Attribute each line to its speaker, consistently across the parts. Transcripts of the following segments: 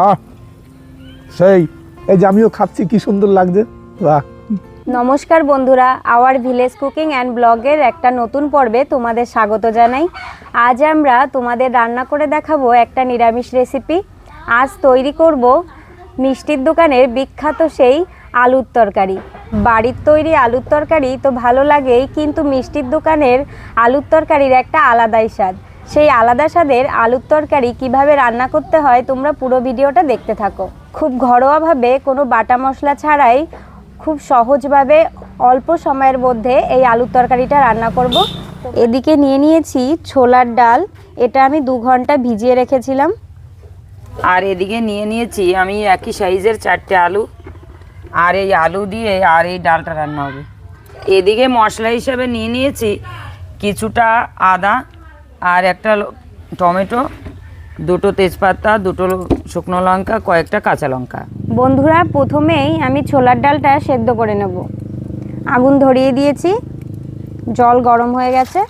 Speaker 1: আহ সেই, এই যে আমিও খাচ্ছি, কি সুন্দর লাগছে। বাহ
Speaker 2: নমস্কার বন্ধুরা, আওয়ার ভিলেজ কুকিং অ্যান্ড ব্লগের একটা নতুন পর্বে তোমাদের স্বাগত জানাই। আজ আমরা তোমাদের রান্না করে দেখাবো একটা নিরামিষ রেসিপি আজ তৈরি করব মিষ্টির দোকানের বিখ্যাত সেই আলুর তরকারি। বাড়ির তৈরি আলুর তরকারি তো ভালো লাগেই, কিন্তু মিষ্টির দোকানের আলুর তরকারির একটা আলাদাই স্বাদ। সেই আলাদা স্বাদের আলুর তরকারি কীভাবে রান্না করতে হয় তোমরা পুরো ভিডিওটা দেখতে থাকো। খুব ঘরোয়াভাবে কোনো বাটা মশলা ছাড়াই খুব সহজভাবে অল্প সময়ের মধ্যে এই আলুর তরকারিটা রান্না করব। এদিকে নিয়ে নিয়েছি ছোলার ডাল। এটা আমি দু ঘণ্টা ভিজিয়ে রেখেছিলাম।
Speaker 3: আর এদিকে নিয়ে নিয়েছি আমি একই সাইজের চারটে আলু। আর এই আলু দিয়ে আর এই ডালটা রান্না হবে। এদিকে মশলা হিসাবে নিয়ে নিয়েছি কিছুটা আদা আর একটা টমেটো, দুটো তেজপাতা, দুটো শুকনো লঙ্কা, কয়েকটা কাঁচা লঙ্কা।
Speaker 2: বন্ধুরা, প্রথমেই আমি ছোলার ডালটা সেদ্ধ করে নেব। আগুন ধরিয়ে দিয়েছি। জল গরম হয়ে গেছে।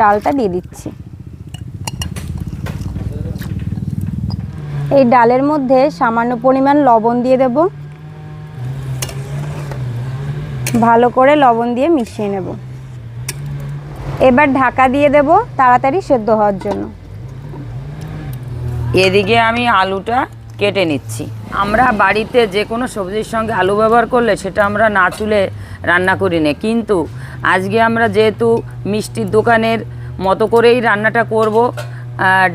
Speaker 2: ডালটা দিয়ে দিচ্ছি। এই ডালের মধ্যে সামান্য পরিমাণ লবণ দিয়ে দেব। ভালো করে লবণ দিয়ে মিশিয়ে নেব। এবার ঢাকা দিয়ে দেব তাড়াতাড়ি সেদ্ধ হওয়ার জন্য।
Speaker 3: এদিকে আমি আলুটা কেটে নিচ্ছি। আমরা বাড়িতে যে কোনো সবজির সঙ্গে আলু ব্যবহার করলে সেটা আমরা না চুলে রান্না করি না। কিন্তু আজকে আমরা যেহেতু মিষ্টির দোকানের মতো করেই রান্নাটা করব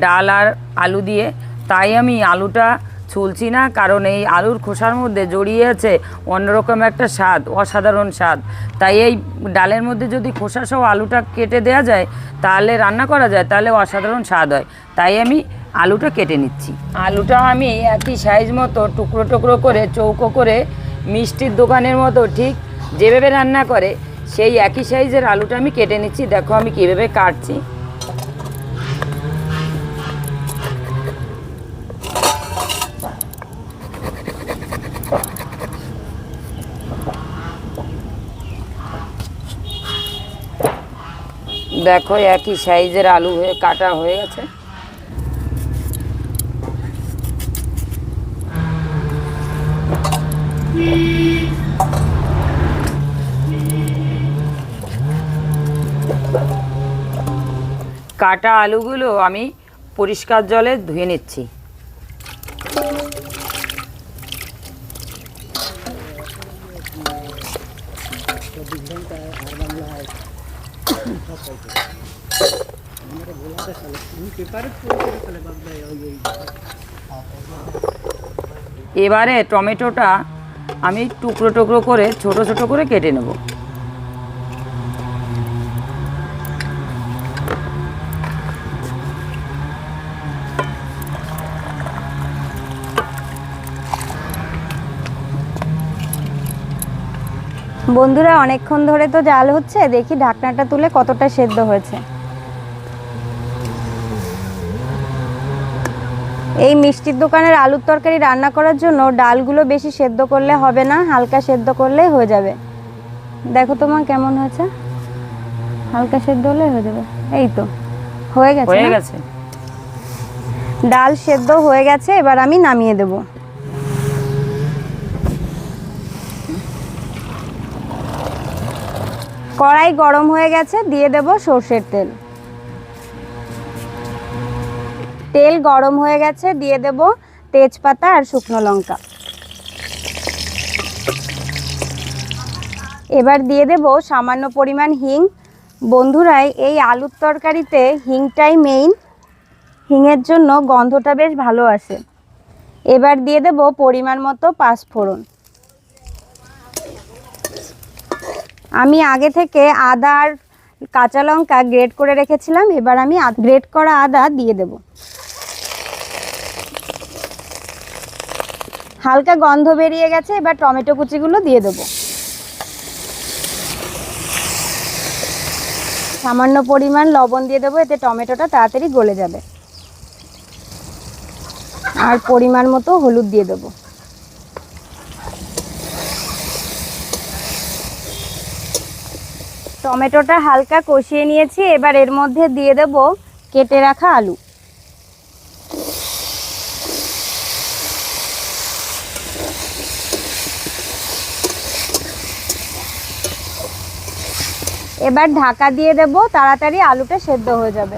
Speaker 3: ডাল আর আলু দিয়ে, তাই আমি আলুটা ছুলছি না, কারণ এই আলুর খোসার মধ্যে জড়িয়ে আছে অন্যরকম একটা স্বাদ, অসাধারণ স্বাদ। তাই এই ডালের মধ্যে যদি খোসা সহ আলুটা কেটে দেওয়া যায়, তাহলে রান্না করা যায়, তাহলে অসাধারণ স্বাদ হয়। তাই আমি আলুটা কেটে নিচ্ছি। আলুটা আমি একই সাইজ মতো টুকরো টুকরো করে, চৌকো করে মিষ্টির দোকানের মতো ঠিক যেভাবে রান্না করে, সেই একই সাইজের আলুটা আমি কেটে নিচ্ছি। দেখো আমি কীভাবে কাটছি। দেখো, একই সাইজের আলু হয়ে, কাটা হয়ে গেছে কাটা আলুগুলো আমি পরিষ্কার জলে ধুয়ে নিচ্ছি। এবারে টমেটোটা আমি টুকরো টুকরো করে, ছোট ছোট করে কেটে নেব।
Speaker 2: বন্ধুরা, অনেকক্ষণ ধরে তো জাল হচ্ছে, দেখি ঢাকনাটা তুলে কতটা সেদ্ধ হয়েছে। এই মিষ্টির দোকানের আলুর তরকারি রান্না করার জন্য ডালগুলো বেশি সেদ্ধ করলে হবে না হালকা সেদ্ধ করলে হয়ে যাবে। দেখো তোমার কেমন হয়েছে? হালকা সেদ্ধ হলে হয়ে যাবে। এই তো হয়ে গেছে
Speaker 3: হয়ে? গেছে।
Speaker 2: ডাল সেদ্ধ হয়ে গেছে এবার আমি নামিয়ে দেব। কড়াই গরম হয়ে গেছে দিয়ে দেব সর্ষের তেল। তেল গরম হয়ে গেছে, দিয়ে দেব তেজপাতা আর শুকনো লঙ্কা। এবার দিয়ে দেব সামান্য পরিমাণ হিং। বন্ধুরাই এই আলুর তরকারিতে হিংটাই মেইন হিঙের জন্য গন্ধটা বেশ ভালো আসে। এবার দিয়ে দেব পরিমাণ মতো পাঁচফোড়ন। আমি আগে থেকে আদা আর কাঁচা লঙ্কা গ্রেট করে রেখেছিলাম, এবার আমি গ্রেট করা আদা দিয়ে দেব। হালকা গন্ধ বেরিয়ে গেছে, এবার টমেটো কুচিগুলো দিয়ে দেবো। সামান্য পরিমাণ লবণ দিয়ে দেবো, এতে টমেটোটা তাড়াতাড়ি গলে যাবে। আর পরিমাণ মতো হলুদ দিয়ে দেবো। টমেটোটা হালকা কষিয়ে নিয়েছি, এবার এর মধ্যে দিয়ে দেব কেটে রাখা আলু। এবার ঢাকা দিয়ে দেব, তাড়াতাড়ি আলুটা সেদ্ধ হয়ে যাবে।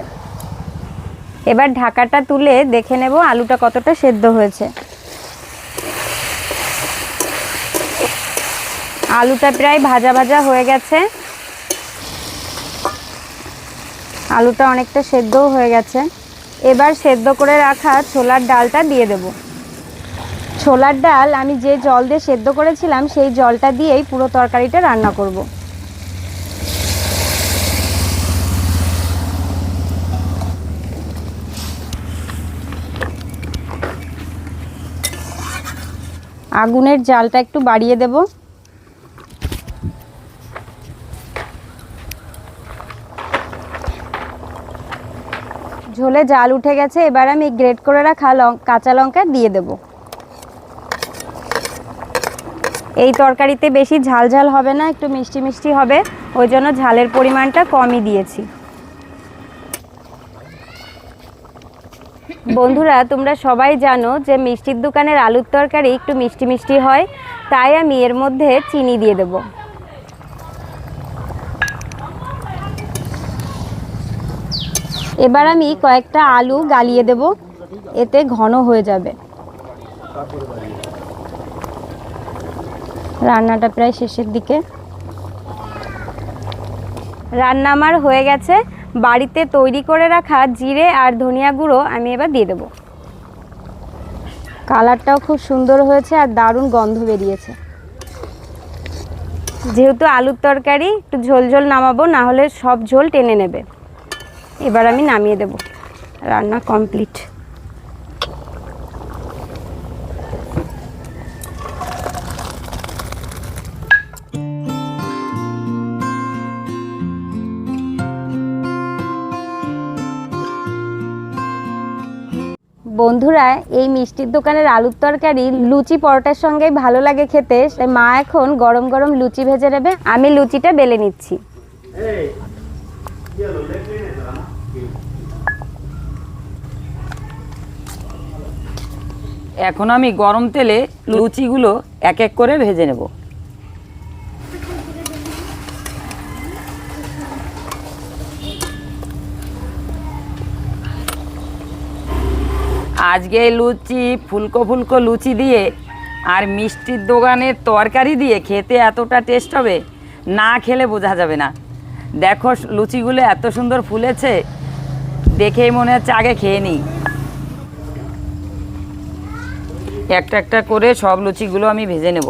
Speaker 2: এবার ঢাকাটা তুলে দেখে নেব আলুটা কতটা সেদ্ধ হয়েছে। আলুটা প্রায় ভাজা ভাজা হয়ে গেছে। আলুটা অনেকটা সেদ্ধও হয়ে গেছে। এবার সেদ্ধ করে রাখা ছোলার ডালটা দিয়ে দেব। ছোলার ডাল আমি যে জল দিয়ে সেদ্ধ করেছিলাম, সেই জলটা দিয়েই পুরো তরকারিটা রান্না করব। আগুনের জালটা একটু বাড়িয়ে দেব। ঝোলে জাল উঠে গেছে, এবার আমি গ্রেট করে রাখা কাঁচা লঙ্কা দিয়ে দেব। এই তরকারিতে বেশি ঝাল ঝাল হবে না, একটু মিষ্টি মিষ্টি হবে, ওই জন্য ঝালের পরিমাণটা কমই দিয়েছি। বন্ধুরা, তোমরা সবাই জানো যে মিষ্টির দোকানের আলুর তরকারি একটু মিষ্টি মিষ্টি হয়, তাই আমি এর মধ্যে চিনি দিয়ে দেব। এবার আমি কয়েকটা আলু গালিয়ে দেব, এতে ঘন হয়ে যাবে। রান্নাটা প্রায় শেষের দিকে। রান্না আমার হয়ে গেছে। বাড়িতে তৈরি করে রাখা জিরে আর ধনিয়া গুঁড়ো আমি এবার দিয়ে দেবো। কালারটাও খুব সুন্দর হয়েছে আর দারুণ গন্ধ বেরিয়েছে। যেহেতু আলুর তরকারি, একটু ঝোল ঝোল নামাবো না হলে সব ঝোল টেনে নেবে। এবার আমি নামিয়ে দেব। রান্না কমপ্লিট। বন্ধুরা, এই মিষ্টির দোকানের আলুর তরকারি লুচি পরোটার সঙ্গে ভালো লাগে খেতে। তাই মা এখন গরম গরম লুচি ভেজে নেবে। আমি লুচিটা বেলে নিচ্ছি।
Speaker 3: এখন আমি গরম তেলে লুচিগুলো এক এক করে ভেজে নেব। আজকে লুচি, ফুলকো ফুলকো লুচি দিয়ে আর মিষ্টির দোকানের তরকারি দিয়ে খেতে এতটা টেস্ট হবে, না খেলে বোঝা যাবে না। দেখো লুচিগুলো এত সুন্দর ফুলেছে, দেখেই মনে হচ্ছে আগে খেয়ে নিই। একটা একটা করে সব লুচিগুলো আমি ভেজে নেব।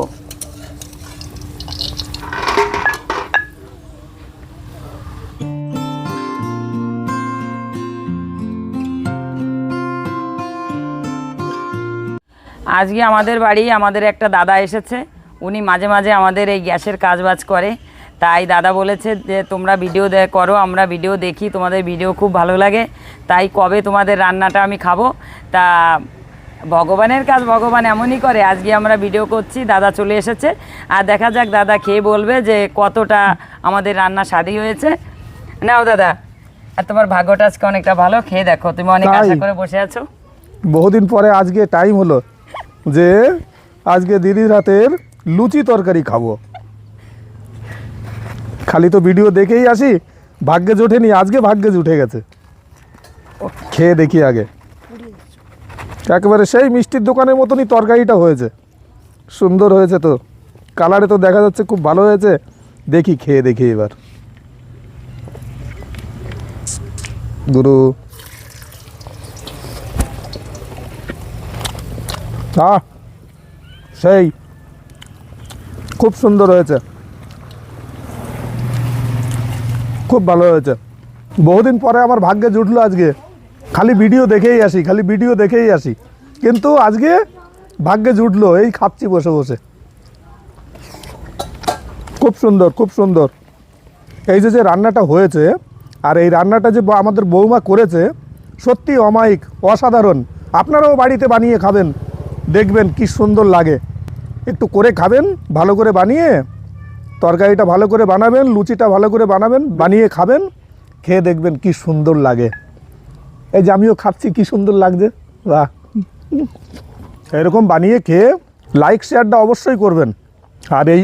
Speaker 3: আজকে আমাদের বাড়ি আমাদের একটা দাদা এসেছে। উনি মাঝে মাঝে আমাদের এই গ্যাসের কাজবাজ করে। তাই দাদা বলেছে যে তোমরা ভিডিও দে করো আমরা ভিডিও দেখি তোমাদের ভিডিও খুব ভালো লাগে। তাই কবে তোমাদের রান্নাটা আমি খাব? তা ভগবানের কাজ ভগবান এমনই করে। আজকে আমরা ভিডিও করছি দাদা চলে এসেছে। আর দেখা যাক দাদা খেয়ে বলবে যে কতটা আমাদের রান্না স্বাদী হয়েছে। নাও দাদা আর তোমার ভাগ্যটা আজকে অনেকটা ভালো। খেয়ে দেখো তুমি অনেক? আশা করে বসে আছো।
Speaker 1: বহুদিন পরে আজকে টাইম হলো। যে আজকে দিদির হাতের লুচি তরকারি খাব। খালি তো ভিডিও দেখেই আসি ভাগ্যে জোটেনি আজকে ভাগ্যে জুটে গেছে। খেয়ে দেখি আগে। একেবারে সেই মিষ্টির দোকানের মতনই তরকারিটা হয়েছে। সুন্দর হয়েছে তো। কালারে তো দেখা যাচ্ছে খুব ভালো হয়েছে। দেখি, খেয়ে দেখি এবার। গুরু হ্যাঁ সেই। খুব সুন্দর হয়েছে। খুব ভালো হয়েছে। বহুদিন পরে আমার ভাগ্যে জুটলো আজকে। খালি ভিডিও দেখেই আসি, খালি ভিডিও দেখেই আসি। কিন্তু আজকে ভাগ্যে জুটলো, এই খাচ্ছি বসে বসে। খুব সুন্দর খুব সুন্দর। এই যে যে রান্নাটা হয়েছে, আর এই রান্নাটা যে আমাদের বৌমা করেছে সত্যি অমায়িক, অসাধারণ। আপনারাও বাড়িতে বানিয়ে খাবেন। দেখবেন কি সুন্দর লাগে। একটু করে খাবেন, ভালো করে বানিয়ে, তরকারিটা ভালো করে বানাবেন, লুচিটা ভালো করে বানাবেন, বানিয়ে খাবেন, খেয়ে দেখবেন কি সুন্দর লাগে। এই যে আমিও খাচ্ছি, কি সুন্দর লাগছে। বাহ। এরকম বানিয়ে খেয়ে লাইক শেয়ারটা অবশ্যই করবেন। আর এই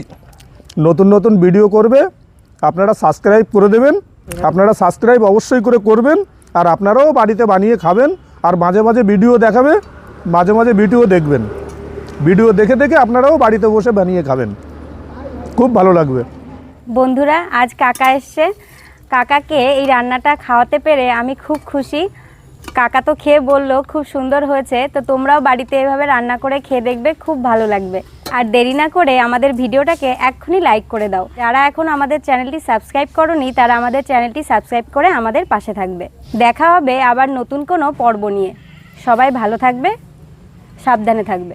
Speaker 1: নতুন নতুন ভিডিও করবে, আপনারা সাবস্ক্রাইব করে দেবেন। আপনারা সাবস্ক্রাইব অবশ্যই করে করবেন। আর আপনারাও বাড়িতে বানিয়ে খাবেন। আর মাঝে মাঝে ভিডিও দেখাবে। মাঝে মাঝে ভিডিও দেখবেন। ভিডিও দেখে দেখে আপনারাও বাড়িতে বসে বানিয়ে খাবেন। খুব ভালো লাগবে।
Speaker 2: বন্ধুরা, আজ কাকা এসছে। কাকাকে এই রান্নাটা খাওয়াতে পেরে আমি খুব খুশি। কাকা তো খেয়ে বলল, খুব সুন্দর হয়েছে। তো তোমরাও বাড়িতে এভাবে রান্না করে খেয়ে দেখবে, খুব ভালো লাগবে। আর দেরি না করে আমাদের ভিডিওটাকে এক্ষুনি লাইক করে দাও। যারা এখন আমাদের চ্যানেলটি সাবস্ক্রাইব করনি, তারা আমাদের চ্যানেলটি সাবস্ক্রাইব করে আমাদের পাশে থাকবে। দেখা হবে আবার নতুন কোনো পর্ব নিয়ে। সবাই ভালো থাকবে। সাবধানে থাকবে।